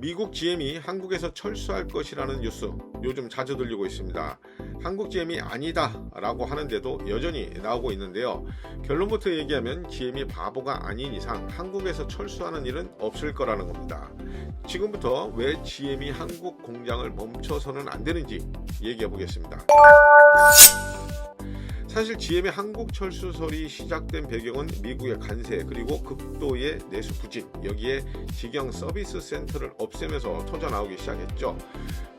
미국 GM이 한국에서 철수할 것이라는 뉴스 요즘 자주 들리고 있습니다. 한국 GM이 아니다 라고 하는데도 여전히 나오고 있는데요. 결론부터 얘기하면 GM이 바보가 아닌 이상 한국에서 철수하는 일은 없을 거라는 겁니다. 지금부터 왜 GM이 한국 공장을 멈춰서는 안 되는지 얘기해 보겠습니다. 사실 GM의 한국 철수설이 시작된 배경은 미국의 관세 그리고 극도의 내수 부진 여기에 직영 서비스 센터를 없애면서 터져 나오기 시작했죠.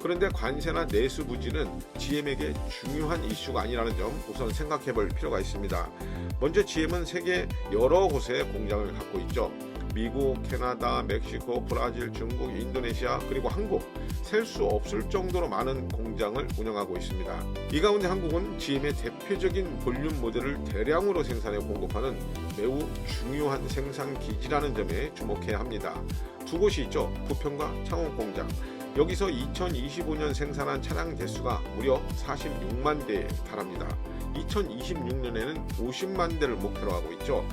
그런데 관세나 내수 부진은 GM에게 중요한 이슈가 아니라는 점 우선 생각해 볼 필요가 있습니다. 먼저 GM은 세계 여러 곳에 공장을 갖고 있죠. 미국, 캐나다, 멕시코, 브라질, 중국, 인도네시아 그리고 한국 셀 수 없을 정도로 많은 공장을 운영하고 있습니다. 이 가운데 한국은 GM의 대표적인 볼륨 모델을 대량으로 생산해 공급하는 매우 중요한 생산 기지라는 점에 주목해야 합니다. 두 곳이 있죠. 부평과 창원 공장. 여기서 2025년 생산한 차량 대수가 무려 46만 대에 달합니다. 2026년에는 50만 대를 목표로 하고 있죠.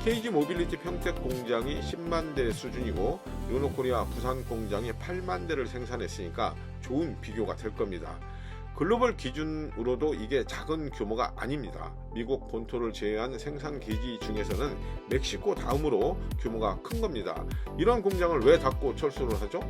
KG 모빌리티 평택 공장이 10만 대 수준이고 르노코리아 부산 공장이 8만 대를 생산했으니까 좋은 비교가 될 겁니다. 글로벌 기준으로도 이게 작은 규모가 아닙니다. 미국 본토를 제외한 생산 기지 중에서는 멕시코 다음으로 규모가 큰 겁니다. 이런 공장을 왜 닫고 철수를 하죠?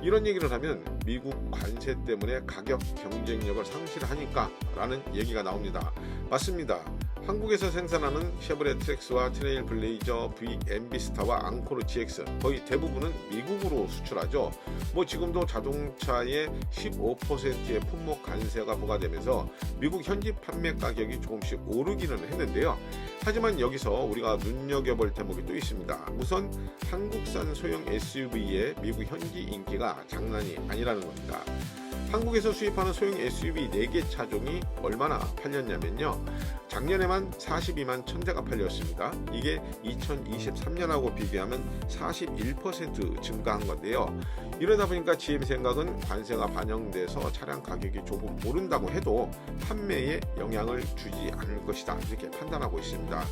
이런 얘기를 하면 미국 관세 때문에 가격 경쟁력을 상실하니까 라는 얘기가 나옵니다. 맞습니다. 한국에서 생산하는 쉐보레 트렉스와 트레일 블레이저, V, 엠비스타와 앙코르 GX 거의 대부분은 미국으로 수출하죠. 뭐 지금도 자동차의 15%의 품목 관세가 부과되면서 미국 현지 판매 가격이 조금씩 오르기는 했는데요. 하지만 여기서 우리가 눈여겨볼 대목이 또 있습니다. 우선 한국산 소형 SUV의 미국 현지 인기가 장난이 아니라는 겁니다. 한국에서 수입하는 소형 SUV 4개 차종이 얼마나 팔렸냐면요. 작년에만 42만 1000대가 팔렸습니다. 이게 2023년하고 비교하면 41% 증가한 건데요. 이러다 보니까 GM 생각은 관세가 반영돼서 차량 가격이 조금 오른다고 해도 판매에 영향을 주지 않을 것이다. 이렇게 판단하고 있습니다.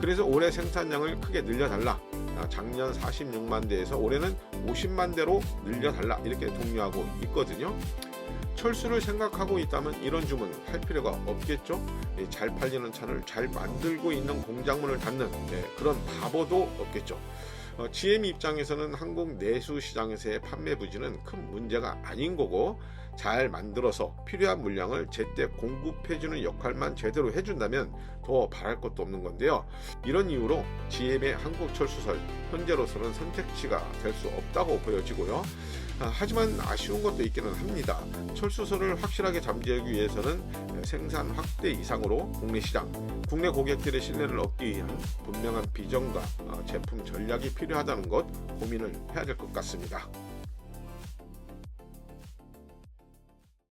그래서 올해 생산량을 크게 늘려달라. 아, 작년 46만 대에서 올해는 50만 대로 늘려달라. 이렇게 독려하고 있거든요. 철수를 생각하고 있다면 이런 주문 할 필요가 없겠죠. 예, 잘 팔리는 차를 잘 만들고 있는 공장문을 닫는 예, 그런 바보도 없겠죠. 어, GM 입장에서는 한국 내수 시장에서의 판매 부진은 큰 문제가 아닌 거고 잘 만들어서 필요한 물량을 제때 공급해주는 역할만 제대로 해준다면 더 바랄 것도 없는 건데요. 이런 이유로 GM의 한국 철수설 현재로서는 선택지가 될 수 없다고 보여지고요. 아, 하지만 아쉬운 것도 있기는 합니다. 철수설을 확실하게 잠재우기 위해서는 생산 확대 이상으로 국내 시장, 국내 고객들의 신뢰를 얻기 위한 분명한 비전과 어, 제품 전략이 필요하다는 것 고민을 해야 될 것 같습니다.